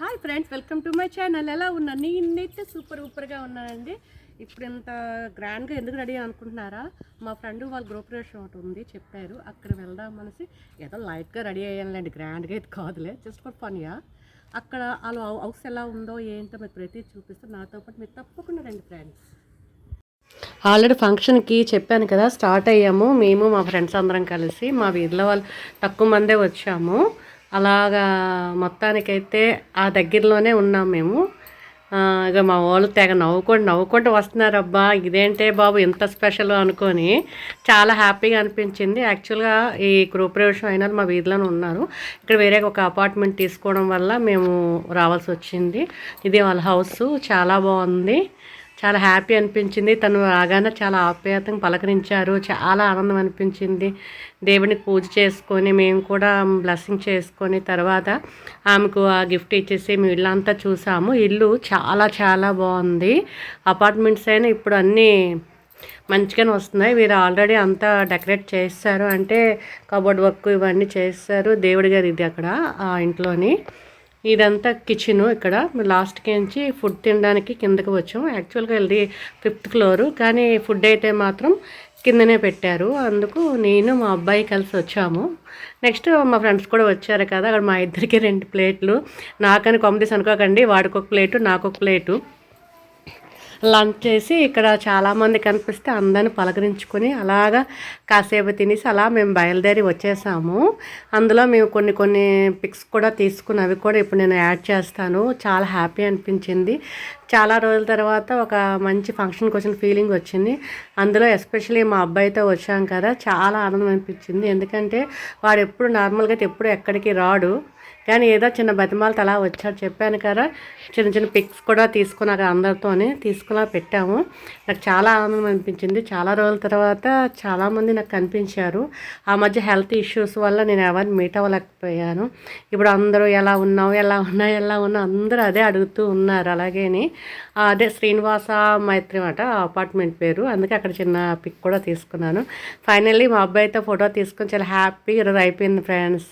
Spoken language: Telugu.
Hi friends welcome to my channel. ఎలా ఉన్నాను నేనైతే సూపర్ సూపర్గా ఉన్నానండి. ఇప్పుడు ఇంత గ్రాండ్గా ఎందుకు రెడీ అనుకుంటున్నారా? మా ఫ్రెండ్ వాళ్ళ గృహప్రవేశం ఒకటి ఉంది చెప్పారు. అక్కడ వెళ్దాం అనేసి ఏదో లైట్గా రెడీ అయ్యానులేండి. గ్రాండ్గా అయితే కాదులే జస్ట్ ఫర్ ఫన్యా అక్కడ వాళ్ళ హౌస్ ఎలా ఉందో ఏంటో మీరు ప్రతి చూపిస్తే నాతో పాటు మీరు తప్పకుండా రండి ఫ్రెండ్స్. ఆల్రెడీ ఫంక్షన్కి చెప్పాను కదా స్టార్ట్ అయ్యాము. మేము మా ఫ్రెండ్స్ అందరం కలిసి మా వీధిలో వాళ్ళు తక్కువ మందే వచ్చాము. అలాగా మొత్తానికైతే ఆ దగ్గరలోనే ఉన్నాం మేము. ఇక మా వాళ్ళు తెగ నవ్వుకుంటూ నవ్వుకుంటూ వస్తున్నారబ్బా ఇదేంటే బాబు ఎంత స్పెషల్ అనుకొని చాలా హ్యాపీగా అనిపించింది. యాక్చువల్గా ఈ గృహప్రవేశం అయిన మా వీధిలోనే ఉన్నారు. ఇక్కడ వేరే ఒక అపార్ట్మెంట్ తీసుకోవడం వల్ల మేము రావాల్సి వచ్చింది. ఇది వాళ్ళ హౌస్ చాలా బాగుంది. చాలా హ్యాపీ అనిపించింది. తను రాగానే చాలా ఆప్యాయతంగా పలకరించారు. చాలా ఆనందం అనిపించింది. దేవుడిని పూజ చేసుకొని మేము కూడా బ్లెస్సింగ్ చేసుకొని తర్వాత ఆమెకు ఆ గిఫ్ట్ ఇచ్చేసి మేము ఇల్లంతా చూసాము. ఇల్లు చాలా చాలా బాగుంది. అపార్ట్మెంట్స్ అయినా ఇప్పుడు అన్నీ మంచిగానే వస్తున్నాయి. వీరు ఆల్రెడీ అంతా డెకరేట్ చేస్తారు అంటే కబోర్డ్ వర్క్ ఇవన్నీ చేస్తారు దేవుడి గారి ఇది అక్కడ ఆ ఇంట్లోని. ఇదంతా కిచెన్ ఇక్కడ. లాస్ట్కి నుంచి ఫుడ్ తినడానికి కిందకి వచ్చాం యాక్చువల్గా వెళ్ళి ఫిఫ్త్ ఫ్లోరు కానీ ఫుడ్ అయితే మాత్రం కిందనే పెట్టారు. అందుకు నేను మా అబ్బాయి కలిసి వచ్చాము. నెక్స్ట్ మా ఫ్రెండ్స్ కూడా వచ్చారు కదా. అక్కడ మా ఇద్దరికి రెండు ప్లేట్లు. నాకని కొమ్మది అనుకోకండి. వాడికి ఒక ప్లేటు నాకు ఒక ప్లేటు. లంచ్ చేసి ఇక్కడ చాలామంది కనిపిస్తే అందరిని పలకరించుకొని అలాగా కాసేపు తినేసి అలా మేము బయలుదేరి వచ్చేసాము. అందులో మేము కొన్ని కొన్ని పిక్స్ కూడా తీసుకుని అవి కూడా ఇప్పుడు నేను యాడ్ చేస్తాను. చాలా హ్యాపీ అనిపించింది. చాలా రోజుల తర్వాత ఒక మంచి ఫంక్షన్కి వచ్చిన ఫీలింగ్ వచ్చింది. అందులో ఎస్పెషల్లీ మా అబ్బాయితో వచ్చాం కదా చాలా ఆనందం అనిపించింది. ఎందుకంటే వాడు ఎప్పుడు నార్మల్గా అయితే ఎప్పుడు ఎక్కడికి రాడు. కానీ ఏదో చిన్న బతిమాలతో అలా వచ్చాడు చెప్పాను కదా చిన్న చిన్న పిక్స్ కూడా తీసుకుని అక్కడ అందరితోనే. తీసుకుని పెట్టాము. నాకు చాలా ఆనందం అనిపించింది. చాలా రోజుల తర్వాత చాలామంది నాకు కనిపించారు. ఆ మధ్య హెల్త్ ఇష్యూస్ వల్ల నేను ఎవరిని మీట్ అవ్వలేకపోయాను. ఇప్పుడు అందరూ ఎలా ఉన్నావు ఎలా ఉన్నావు ఎలా ఉన్నావు అందరూ అదే అడుగుతూ ఉన్నారు. అలాగేని. అదే శ్రీనివాస మైత్రి అట అపార్ట్మెంట్ పేరు. అందుకే అక్కడ చిన్న పిక్ కూడా తీసుకున్నాను. ఫైనల్లీ మా అబ్బాయితో ఫోటో తీసుకొని చాలా హ్యాపీ ఈరోజు అయిపోయింది ఫ్రెండ్స్.